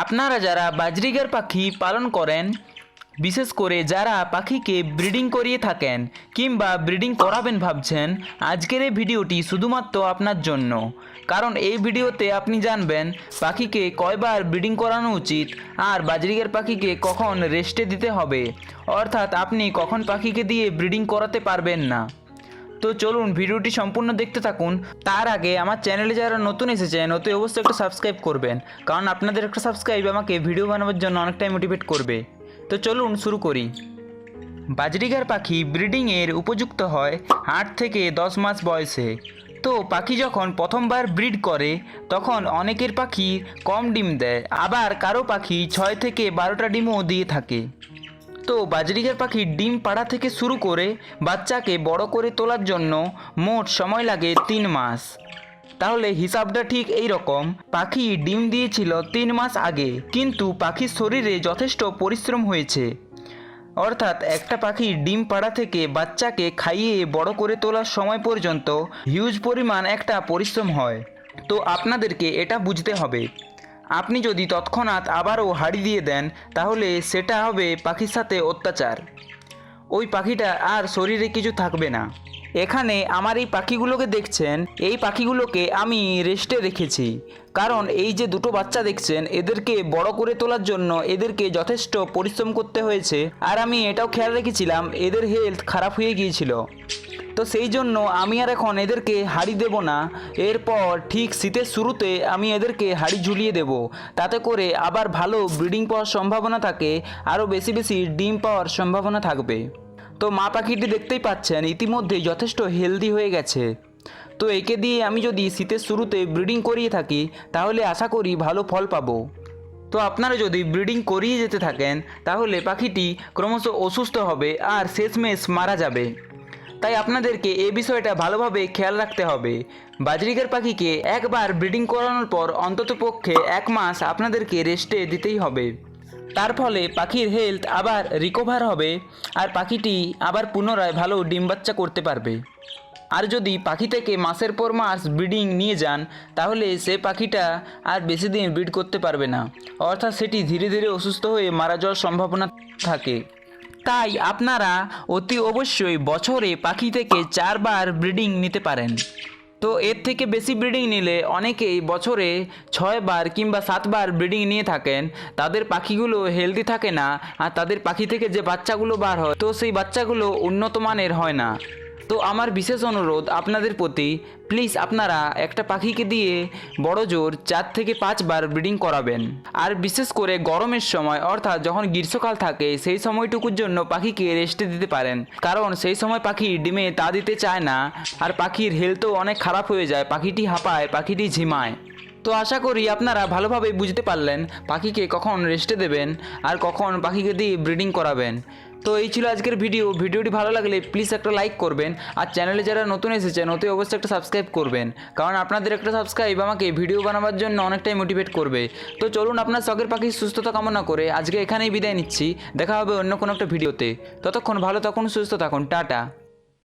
আপনারা যারা বাজরিগার পাখি পালন করেন, বিশেষ করে যারা পাখিকে ব্রিডিং করিয়ে থাকেন কিংবা ব্রিডিং করাবেন ভাবছেন, আজকের এই ভিডিওটি শুধুমাত্র আপনার জন্য। কারণ এই ভিডিওতে আপনি জানবেন পাখিকে কয়বার ব্রিডিং করানো উচিত আর বাজরিগার পাখিকে কখন রেস্টে দিতে হবে। অর্থাৎ আপনি কখন পাখিকে দিয়ে ব্রিডিং করাতে পারবেন না। তো চলুন ভিডিওটি সম্পূর্ণ দেখতে থাকুন। তার আগে আমার চ্যানেলে যারা নতুন এসেছেন, অতি অবশ্যই একটা সাবস্ক্রাইব করবেন। কারণ আপনাদের একটা সাবস্ক্রাইব আমাকে ভিডিও বানানোর জন্য অনেকটাই মোটিভেট করবে। তো চলুন শুরু করি। বাজরিগার পাখি ব্রিডিংয়ের উপযুক্ত হয় আট থেকে দশ মাস বয়সে। তো পাখি যখন প্রথমবার ব্রিড করে, তখন অনেকের পাখি কম ডিম দেয়। আবার কারও পাখি ছয় থেকে বারোটা ডিমও দিয়ে থাকে। তো বাজরিগার পাখির ডিম পাড়া থেকে শুরু করে বাচ্চাকে বড় করে তোলার জন্য মোট সময় লাগে তিন মাস। তাহলে হিসাবটা ঠিক এই রকম পাখি ডিম দিয়েছিল তিন মাস আগে, কিন্তু পাখির শরীরে যথেষ্ট পরিশ্রম হয়েছে। অর্থাৎ একটা পাখি ডিম পাড়া থেকে বাচ্চাকে খাইয়ে বড় করে তোলার সময় পর্যন্ত হিউজ পরিমাণ একটা পরিশ্রম হয়। তো আপনাদেরকে এটা বুঝতে হবে। আপনি যদি তৎক্ষণাৎ আবারও হাড়ি দিয়ে দেন, তাহলে সেটা হবে পাখির সাথে অত্যাচার। ওই পাখিটা আর শরীরে কিছু থাকবে না। এখানে আমার এই পাখিগুলোকে দেখছেন, এই পাখিগুলোকে আমি রেস্টে রেখেছি। কারণ এই যে দুটো বাচ্চা দেখছেন, এদেরকে বড় করে তোলার জন্য এদেরকে যথেষ্ট পরিশ্রম করতে হয়েছে। আর আমি এটাও খেয়াল রেখেছিলাম, এদের হেলথ খারাপ হয়ে গিয়েছিল। তো সেই জন্য আমি আর এখন এদেরকে হাড়ি দেব না। এরপর ঠিক শীতের শুরুতে আমি এদেরকে হাড়ি ঝুলিয়ে দেব। তাতে করে আবার ভালো ব্রিডিং পাওয়ার সম্ভাবনা থাকে, আরও বেশি বেশি ডিম পাওয়ার সম্ভাবনা থাকবে। তো মা পাখিটি দেখতেই পাচ্ছেন, ইতিমধ্যে যথেষ্ট হেলদি হয়ে গেছে। তো একে দিয়ে আমি যদি শীতের শুরুতে ব্রিডিং করিয়ে থাকি, তাহলে আশা করি ভালো ফল পাবো। তো আপনারা যদি ব্রিডিং করিয়ে যেতে থাকেন, তাহলে পাখিটি ক্রমশ অসুস্থ হবে আর শেষমেশ মারা যাবে। তাই আপনাদেরকে এ বিষয়টা ভালোভাবে খেয়াল রাখতে হবে। বাজরিকার পাখিকে একবার ব্রিডিং করানোর পর অন্ততপক্ষে এক মাস আপনাদেরকে রেস্টে দিতেই হবে। তার ফলে পাখির হেলথ আবার রিকভার হবে আর পাখিটি আবার পুনরায় ভালো ডিম বাচ্চা করতে পারবে। আর যদি পাখি থেকে মাসের পর মাস ব্রিডিং নিয়ে যান, তাহলে সে পাখিটা আর বেশি দিন ব্রিড করতে পারবে না। অর্থাৎ সেটি ধীরে ধীরে অসুস্থ হয়ে মারা যাওয়ার সম্ভাবনা থাকে। তাই আপনারা অতি অবশ্যই বছরে পাখি থেকে চারবার ব্রিডিং নিতে পারেন। তো এর থেকে বেশি ব্রিডিং নিলে অনেকেই বছরে ছয়বার কিংবা সাতবার ব্রিডিং নিয়ে থাকেন। তাদের পাখিগুলো হেলদি থাকে না, আর তাদের পাখি থেকে যে বাচ্চাগুলো বার হয়, তো সেই বাচ্চাগুলো উন্নত মানের হয় না। তো আমার বিশেষ অনুরোধ আপনাদের প্রতি প্লিজ আপনারা একটা পাখিকে দিয়ে বড় জোর চার থেকে পাঁচবার ব্রিডিং করাবেন। আর বিশেষ করে গরমের সময়, অর্থাৎ যখন গ্রীষ্মকাল থাকে, সেই সময়টুকুর জন্য পাখিকে রেস্টে দিতে পারেন। কারণ সেই সময় পাখি ডিমে তা দিতে চায় না, আর পাখির হেলথও অনেক খারাপ হয়ে যায়, পাখিটি হাঁপায়, পাখিটি ঝিমায়। তো আশা করি আপনারা ভালোভাবে বুঝতে পারলেন পাখিকে কখন রেস্টে দেবেন আর কখন পাখিকে দিয়ে ব্রিডিং করাবেন। তো এই ছিল আজকের ভিডিও ভিডিওটি ভালো লাগলে প্লিজ একটা লাইক করবেন আর চ্যানেলে যারা নতুন এসেছেন, অতি অবশ্যই একটা সাবস্ক্রাইব করবেন। কারণ আপনাদের একটা সাবস্ক্রাইব আমাকে ভিডিও বানাবার জন্য অনেকটাই মোটিভেট করবে। তো চলুন আপনার শখের পাখির সুস্থতা কামনা করে আজকে এখানেই বিদায় নিচ্ছি। দেখা হবে অন্য কোনো একটা ভিডিওতে ততক্ষণ ভালো থাকুন, সুস্থ থাকুন। টাটা।